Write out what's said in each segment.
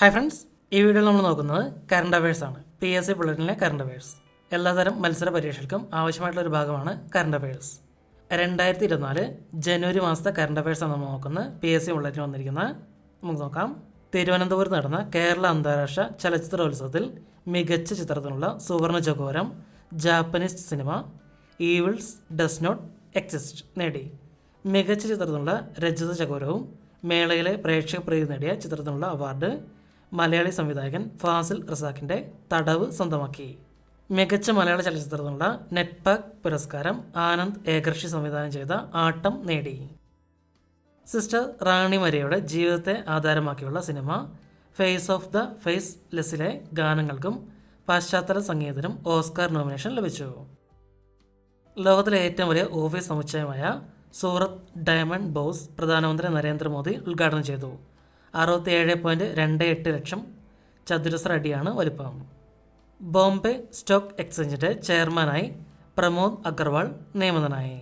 Hi friends ഈ വീഡിയോയിൽ നമ്മൾ നോക്കുന്നത് കറണ്ട് അഫയേഴ്സ് ആണ്. പി എസ് സി ബുള്ളറ്റിനിലെ കറണ്ട് അഫയേഴ്സ് എല്ലാതരം മത്സര പരീക്ഷകൾക്കും ആവശ്യമായിട്ടുള്ള ഒരു ഭാഗമാണ് കറണ്ട് അഫയേഴ്സ് രണ്ടായിരത്തി ഇരുപത്തിനാല് ജനുവരി മാസത്തെ കറണ്ട് ആണ് നമ്മൾ നോക്കുന്നത്. പി എസ് സി ബുള്ളറ്റിന് വന്നിരിക്കുന്നത് നമുക്ക് നോക്കാം. തിരുവനന്തപുരത്ത് നടന്ന കേരള അന്താരാഷ്ട്ര ചലച്ചിത്രോത്സവത്തിൽ മികച്ച ചിത്രത്തിനുള്ള സുവർണ ചകോരം Japanese cinema Evils Does Not Exist നേടി. മികച്ച ചിത്രത്തിനുള്ള രജത ചകോരവും മേളയിലെ പ്രേക്ഷക പ്രീതി നേടിയ ചിത്രത്തിനുള്ള അവാർഡ് മലയാളി സംവിധായകൻ ഫാസിൽ റസാഖിന്റെ തടവ് സ്വന്തമാക്കി. മികച്ച മലയാള ചലച്ചിത്രത്തിനുള്ള നെറ്റ്പാക് പുരസ്കാരം ആനന്ദ് ഏകർഷി സംവിധാനം ചെയ്ത ആട്ടം നേടി. സിസ്റ്റർ റാണി മരിയയുടെ ജീവിതത്തെ ആധാരമാക്കിയുള്ള cinema Face of the Face ലെസ്സിലെ ഗാനങ്ങൾക്കും പശ്ചാത്തല സംഗീതത്തിനും ഓസ്കാർ നോമിനേഷൻ ലഭിച്ചു. ലോകത്തിലെ ഏറ്റവും വലിയ ഓഫീസ് സമുച്ചയമായ സൂറത്ത് ഡയമണ്ട് ബോസ് പ്രധാനമന്ത്രി നരേന്ദ്രമോദി ഉദ്ഘാടനം ചെയ്തു. അറുപത്തിയേഴ് പോയിന്റ് രണ്ട് എട്ട് ലക്ഷം ചതുരശ്ര അടിയാണ് വലുപ്പം. ബോംബെ സ്റ്റോക്ക് എക്സ്ചേഞ്ചിന്റെ ചെയർമാനായി പ്രമോദ് അഗർവാൾ നിയമിതനായി.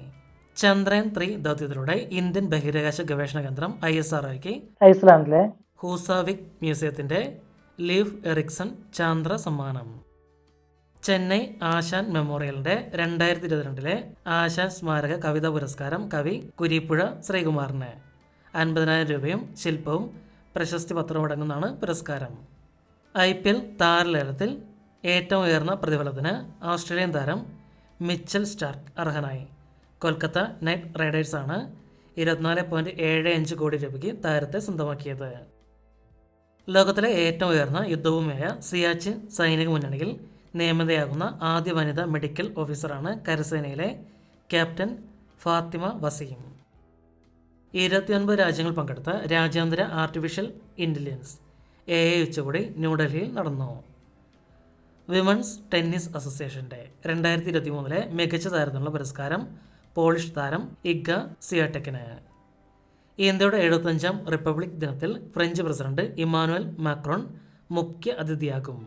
ചന്ദ്രയാൻ ത്രീ ദൗത്യത്തിലൂടെ ഇന്ത്യൻ ബഹിരാകാശ ഗവേഷണ കേന്ദ്രം ഐ എസ് ആർ ഐസ്ലാൻഡിലെ ഹൂസാവിക് മ്യൂസിയത്തിന്റെ ലീവ് എറിക്സൺ ചാന്ദ്ര സമ്മാനം ചെന്നൈ ആശാൻ മെമ്മോറിയലിന്റെ രണ്ടായിരത്തി ഇരുപത്തിരണ്ടിലെ ആശാൻ സ്മാരക കവിതാ പുരസ്കാരം കവി കുരിപ്പുഴ ശ്രീകുമാറിന്. അൻപതിനായിരം രൂപയും ശില്പവും പ്രശസ്തി പത്രമടങ്ങുന്നതാണ് പുരസ്കാരം. ഐ പി എൽ താരലേലത്തിൽ ഏറ്റവും ഉയർന്ന പ്രതിഫലത്തിന് ഓസ്ട്രേലിയൻ താരം മിച്ചൽ സ്റ്റാർക്ക് അർഹനായി. കൊൽക്കത്ത നൈറ്റ് റൈഡേഴ്സാണ് ഇരുപത്തിനാല് പോയിന്റ് ഏഴ് അഞ്ച് കോടി രൂപയ്ക്ക് താരത്തെ സ്വന്തമാക്കിയത്. ലോകത്തിലെ ഏറ്റവും ഉയർന്ന യുദ്ധഭൂമിയായ സിയാച്ചിൻ സൈനിക മുന്നണിയിൽ നിയമിതയാകുന്ന ആദ്യ വനിതാ മെഡിക്കൽ ഓഫീസറാണ് കരസേനയിലെ ക്യാപ്റ്റൻ ഫാത്തിമ വസീം. ഇരുപത്തിയൊൻപത് രാജ്യങ്ങൾ പങ്കെടുത്ത രാജ്യാന്തര ആർട്ടിഫിഷ്യൽ ഇന്റലിജൻസ് എ ഐ ഉച്ചകോടി ന്യൂഡൽഹിയിൽ നടന്നു. വിമൻസ് ടെന്നീസ് അസോസിയേഷന്റെ രണ്ടായിരത്തി ഇരുപത്തി മൂന്നിലെ മികച്ച താരത്തിനുള്ള പുരസ്കാരം പോളിഷ് താരം ഇഗ സിയാടെക്കിന് ഇന്ത്യയുടെ എഴുപത്തഞ്ചാം റിപ്പബ്ലിക് ദിനത്തിൽ ഫ്രഞ്ച് പ്രസിഡന്റ് ഇമ്മാനുവൽ മാക്രോൺ മുഖ്യ അതിഥിയാകും.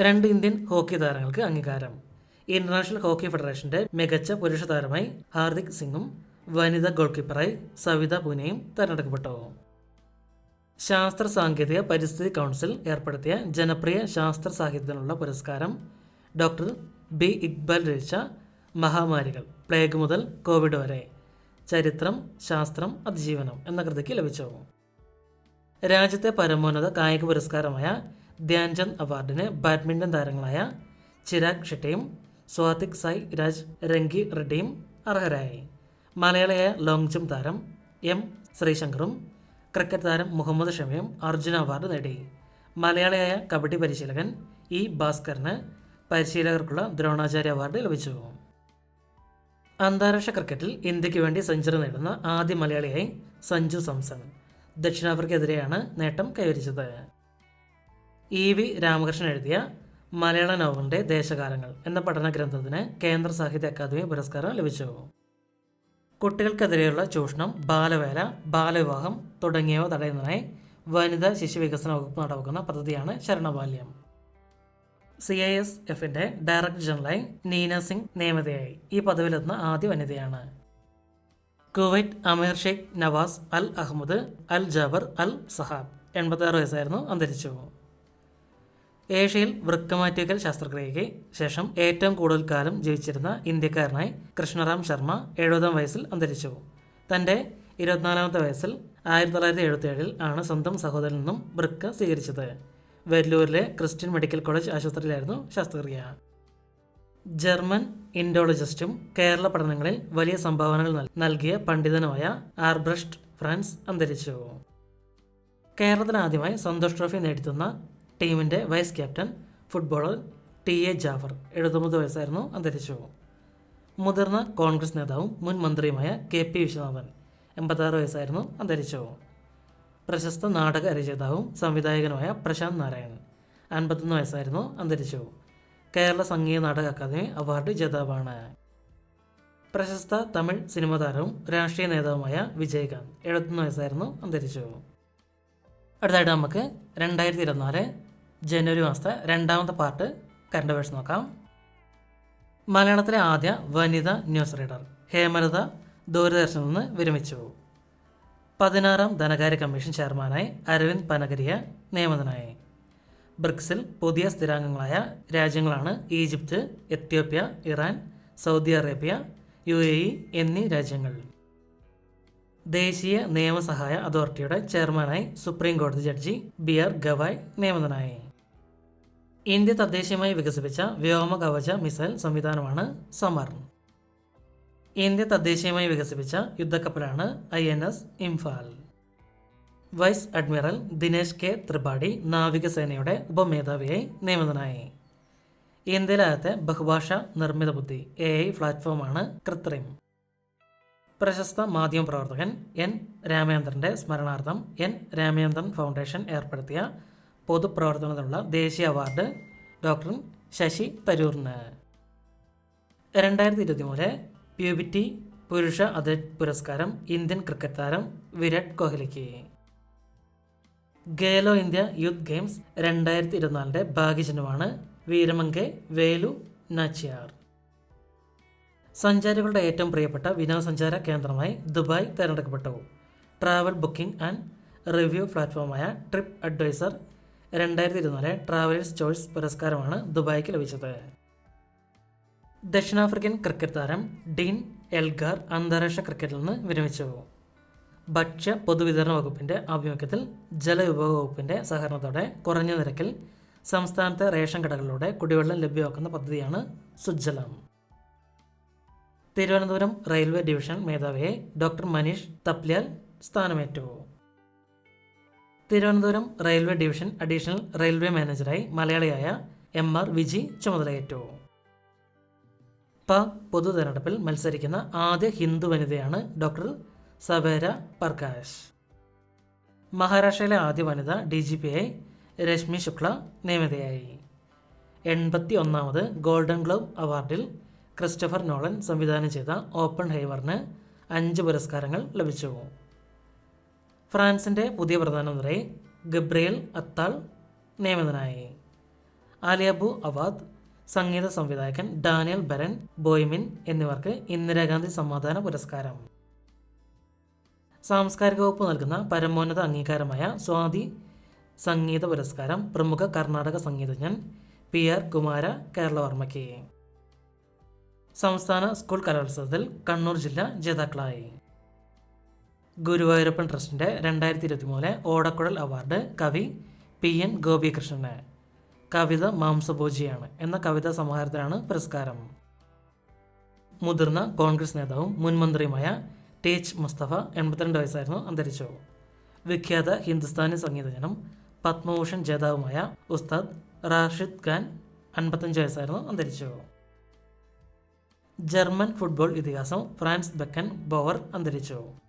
രണ്ട് ഇന്ത്യൻ ഹോക്കി താരങ്ങൾക്ക് അംഗീകാരം. ഇന്റർനാഷണൽ ഹോക്കി ഫെഡറേഷന്റെ മികച്ച പുരുഷ താരമായി ഹാർദിക് സിംഗും വനിതാ ഗോൾ കീപ്പറായി സവിത പൂനെയും തെരഞ്ഞെടുക്കപ്പെട്ടു. ശാസ്ത്ര സാങ്കേതിക പരിസ്ഥിതി കൗൺസിൽ ഏർപ്പെടുത്തിയ ജനപ്രിയ ശാസ്ത്ര സാഹിത്യത്തിനുള്ള പുരസ്കാരം ഡോക്ടർ ബി ഇക്ബാൽ രചിച്ച മഹാമാരികൾ പ്ലേഗ് മുതൽ കോവിഡ് വരെ ചരിത്രം ശാസ്ത്രം അതിജീവനം എന്ന കൃതിക്ക് ലഭിച്ചു. രാജ്യത്തെ പരമോന്നത കായിക പുരസ്കാരമായ ധ്യാൻചന്ദ് അവാർഡിന് ബാഡ്മിന്റൺ താരങ്ങളായ ചിരാഗ് ഷെട്ടിയും സ്വാതിക് സായ് രാജ് രംഗി റെഡ്ഡിയും അർഹരായി. മലയാളിയായ ലോങ് ജംപ് താരം എം ശ്രീശങ്കറും ക്രിക്കറ്റ് താരം മുഹമ്മദ് ഷമിയും അർജുന അവാർഡ് നേടി. മലയാളിയായ കബഡി പരിശീലകൻ ഇ ഭാസ്കറിന് പരിശീലകർക്കുള്ള ദ്രോണാചാര്യ അവാർഡ് ലഭിച്ചു. അന്താരാഷ്ട്ര ക്രിക്കറ്റിൽ ഇന്ത്യയ്ക്ക് വേണ്ടി സെഞ്ചുറി നേടുന്ന ആദ്യ മലയാളിയായി സഞ്ജു സംസൺ ദക്ഷിണാഫ്രിക്കെതിരെയാണ് നേട്ടം കൈവരിച്ചത്. ഇ വി രാമകൃഷ്ണൻ എഴുതിയ മലയാള നോവലിന്റെ ദേശകാലങ്ങൾ എന്ന പഠന ഗ്രന്ഥത്തിന് കേന്ദ്ര സാഹിത്യ അക്കാദമി പുരസ്കാരം ലഭിച്ചു. കുട്ടികൾക്കെതിരെയുള്ള ചൂഷണം ബാലവേല ബാലവിവാഹം തുടങ്ങിയവ തടയുന്നതിനായി വനിതാ ശിശു വികസന വകുപ്പ് നടപ്പാക്കുന്ന പദ്ധതിയാണ് ശരണബാല്യം. സി ഐ എസ് എഫിന്റെ ഡയറക്ടർ ജനറലായി നീന സിംഗ് നിയമിതയായി. ഈ പദവിയിലെത്തുന്ന ആദ്യ വനിതയാണ്. Kuwait Amir Sheikh Nawaz Al Ahmad Al Jaber Al Sahab എൺപത്തി വയസ്സായിരുന്നു അന്തരിച്ചു. ഏഷ്യയിൽ വൃക്കമാറ്റിക്കൽ ശസ്ത്രക്രിയയ്ക്ക് ശേഷം ഏറ്റവും കൂടുതൽ കാലം ജീവിച്ചിരുന്ന ഇന്ത്യക്കാരനായി കൃഷ്ണറാം ശർമ്മ എഴുപതാം വയസ്സിൽ അന്തരിച്ചു. തന്റെ ഇരുപത്തിനാലാമത്തെ വയസ്സിൽ ആയിരത്തി തൊള്ളായിരത്തി എഴുപത്തിയേഴിൽ ആണ് സ്വന്തം സഹോദരൻ നിന്നും വൃക്ക സ്വീകരിച്ചത്. വെല്ലൂരിലെ ക്രിസ്ത്യൻ മെഡിക്കൽ കോളേജ് ആശുപത്രിയിലായിരുന്നു ശസ്ത്രക്രിയ. ജർമ്മൻ ഇൻഡോളജിസ്റ്റും കേരള പഠനങ്ങളിൽ വലിയ സംഭാവനകൾ നൽകിയ പണ്ഡിതനുമായ ആർബ്രഷ്ട് ഫ്രാൻസ് അന്തരിച്ചു. കേരളത്തിന് ആദ്യമായി സന്തോഷ് ട്രോഫി നേടിത്തുന്ന ടീമിന്റെ vice captain footballer T A Jafar. എഴുപത്തൊമ്പത് വയസ്സായിരുന്നു അന്തരിച്ചു മുതിർന്ന കോൺഗ്രസ് നേതാവും മുൻ മന്ത്രിയുമായ കെ പി വിശ്വനാഥൻ എൺപത്താറ് വയസ്സായിരുന്നു അന്തരിച്ചു പ്രശസ്ത നാടക രചയിതാവും സംവിധായകനുമായ പ്രശാന്ത് നാരായണൻ അൻപത്തൊന്ന് വയസ്സായിരുന്നു അന്തരിച്ചു കേരള സംഗീത നാടക അക്കാദമി അവാർഡ് ജേതാവാണ്. പ്രശസ്ത തമിഴ് സിനിമാ താരവും രാഷ്ട്രീയ നേതാവുമായ വിജയകാന്ത് എഴുപത്തൊന്ന് വയസ്സായിരുന്നു അന്തരിച്ചു അടുത്തായിട്ട് നമുക്ക് രണ്ടായിരത്തി ഇരുപത്തിനാല് ജനുവരി മാസത്തെ രണ്ടാമത്തെ പാർട്ട് കറണ്ട് അഫയേഴ്സ് നോക്കാം. മലയാളത്തിലെ ആദ്യ വനിതാ ന്യൂസ് റീഡർ ഹേമലത ദൂരദർശനിൽ നിന്ന് വിരമിച്ചു. പതിനാറാം ധനകാര്യ കമ്മീഷൻ ചെയർമാനായി അരവിന്ദ് പനഗരിയ നിയമിതനായി. ബ്രിക്സിൽ പുതിയ സ്ഥിരാംഗങ്ങളായ രാജ്യങ്ങളാണ് Egypt Ethiopia Iran Saudi Arabia U A E എന്നീ രാജ്യങ്ങൾ. ദേശീയ നിയമസഹായ അതോറിറ്റിയുടെ ചെയർമാനായി സുപ്രീം കോടതി ജഡ്ജി ബി ആർ ഗവായ് നിയമിതനായി. ഇന്ത്യ തദ്ദേശീയമായി വികസിപ്പിച്ച വ്യോമ കവച മിസൈൽ സംവിധാനമാണ് സമർ. ഇന്ത്യ തദ്ദേശീയമായി വികസിപ്പിച്ച യുദ്ധക്കപ്പലാണ് I N S Imphal. Vice admiral Dinesh K Tripathi നാവികസേനയുടെ ഉപമേധാവിയായി നിയമിതനായി. ഇന്ത്യയിലാകത്തെ ബഹുഭാഷ നിർമ്മിത ബുദ്ധി എ ഐ പ്ലാറ്റ്ഫോമാണ് കൃത്രിം. പ്രശസ്ത മാധ്യമ പ്രവർത്തകൻ എൻ രാമചന്ദ്രന്റെ സ്മരണാർത്ഥം എൻ രാമചന്ദ്രൻ ഫൗണ്ടേഷൻ ഏർപ്പെടുത്തിയ പൊതുപ്രവർത്തനത്തിനുള്ള ദേശീയ അവാർഡ് ഡോക്ടർ ശശി തരൂറിന്. രണ്ടായിരത്തി ഇരുപത്തി മൂന്നിലെ പ്യൂബിറ്റി പുരുഷ അത്ലറ്റ് പുരസ്കാരം ഇന്ത്യൻ ക്രിക്കറ്റ് താരം വിരാട് കോഹ്ലിക്ക്. ഗേലോ ഇന്ത്യ യൂത്ത് ഗെയിംസ് രണ്ടായിരത്തി ഇരുപത്തിനാലിന്റെ ഭാഗ്യചിഹ്നമാണ് വീരമങ്കെ വേലു നാച്ചിയാർ. സഞ്ചാരികളുടെ ഏറ്റവും പ്രിയപ്പെട്ട വിനോദസഞ്ചാര കേന്ദ്രമായി ദുബായ് തിരഞ്ഞെടുക്കപ്പെട്ടു. ട്രാവൽ ബുക്കിംഗ് ആൻഡ് റിവ്യൂ പ്ലാറ്റ്ഫോമായ ട്രിപ്പ് അഡ്വൈസർ രണ്ടായിരത്തി ഇരുപത്തിനാല് ട്രാവലേഴ്സ് ചോയ്സ് പുരസ്കാരമാണ് ദുബായ്ക്ക് ലഭിച്ചത്. ദക്ഷിണാഫ്രിക്കൻ ക്രിക്കറ്റ് താരം ഡീൻ എൽഗാർ അന്താരാഷ്ട്ര ക്രിക്കറ്റിൽ നിന്ന് വിരമിച്ചു. ഭക്ഷ്യ പൊതുവിതരണ വകുപ്പിന്റെ ആഭിമുഖ്യത്തിൽ ജലവിഭവ വകുപ്പിന്റെ സഹകരണത്തോടെ കുറഞ്ഞ നിരക്കിൽ സംസ്ഥാനത്തെ റേഷൻ കടകളിലൂടെ കുടിവെള്ളം ലഭ്യമാക്കുന്ന പദ്ധതിയാണ് സുജലം തിരുവനന്തപുരം റെയിൽവേ ഡിവിഷൻ മേധാവിയെ doctor Manish Thapliyal സ്ഥാനമേറ്റു. Thiruvananthapuram railway division additional railway മാനേജറായി മലയാളിയായ എം ആർ വിജി ചുമതലയേറ്റു. പ. പൊതു തെരഞ്ഞെടുപ്പിൽ മത്സരിക്കുന്ന ആദ്യ ഹിന്ദു വനിതയാണ് ഡോക്ടർ സവേര പർകാശ് മഹാരാഷ്ട്രയിലെ ആദ്യ വനിത ഡി ജി പി ആയി രശ്മി ശുക്ല നിയമിതയായി. എൺപത്തി ഒന്നാമത് ഗോൾഡൻ ഗ്ലോബ് അവാർഡിൽ ക്രിസ്റ്റഫർ നോളൻ സംവിധാനം ചെയ്ത ഓപ്പൺ ഹൈവറിന് അഞ്ച് പുരസ്കാരങ്ങൾ ലഭിച്ചു. ഫ്രാൻസിന്റെ പുതിയ പ്രധാനമന്ത്രി ഗബ്രിയൽ അത്താൾ നിയമിതനായി. ആലിയബു അവാദ് സംഗീത സംവിധായകൻ ഡാനിയൽ ബരൻ ബോയ്മിൻ എന്നിവർക്ക് ഇന്ദിരാഗാന്ധി സമാധാന പുരസ്കാരം. സാംസ്കാരിക വകുപ്പ് നൽകുന്ന പരമോന്നത അംഗീകാരമായ സ്വാതി സംഗീത പുരസ്കാരം പ്രമുഖ കർണാടക സംഗീതജ്ഞൻ പി ആർ കുമാര കേരളവർമ്മയ്ക്ക്. സംസ്ഥാന സ്കൂൾ കലോത്സവത്തിൽ കണ്ണൂർ ജില്ല ജേതാക്കളായി. ഗുരുവായൂരപ്പൻ ട്രസ്റ്റിന്റെ രണ്ടായിരത്തി ഇരുപത്തി മൂന്ന് ഓടക്കുഴൽ അവാർഡ് കവി പി എൻ ഗോപികൃഷ്ണന്. കവിത മാംസഭോജിയാണ് എന്ന കവിതാ സമാഹാരത്തിനാണ് പുരസ്കാരം. മുതിർന്ന കോൺഗ്രസ് നേതാവും മുൻമന്ത്രിയുമായ ടേച്ച് മുസ്തഫ എൺപത്തിരണ്ട് വയസ്സായിരുന്നു അന്തരിച്ചു. വിഖ്യാത ഹിന്ദുസ്ഥാനി സംഗീതജ്ഞനും പത്മഭൂഷൺ ജേതാവുമായ ഉസ്താദ് റാഷിദ് ഖാൻ അൻപത്തഞ്ച് വയസ്സായിരുന്നു അന്തരിച്ചു. ജർമ്മൻ ഫുട്ബോൾ ഇതിഹാസം ഫ്രാൻസ് ബെക്കൻ ബോവർ അന്തരിച്ചു.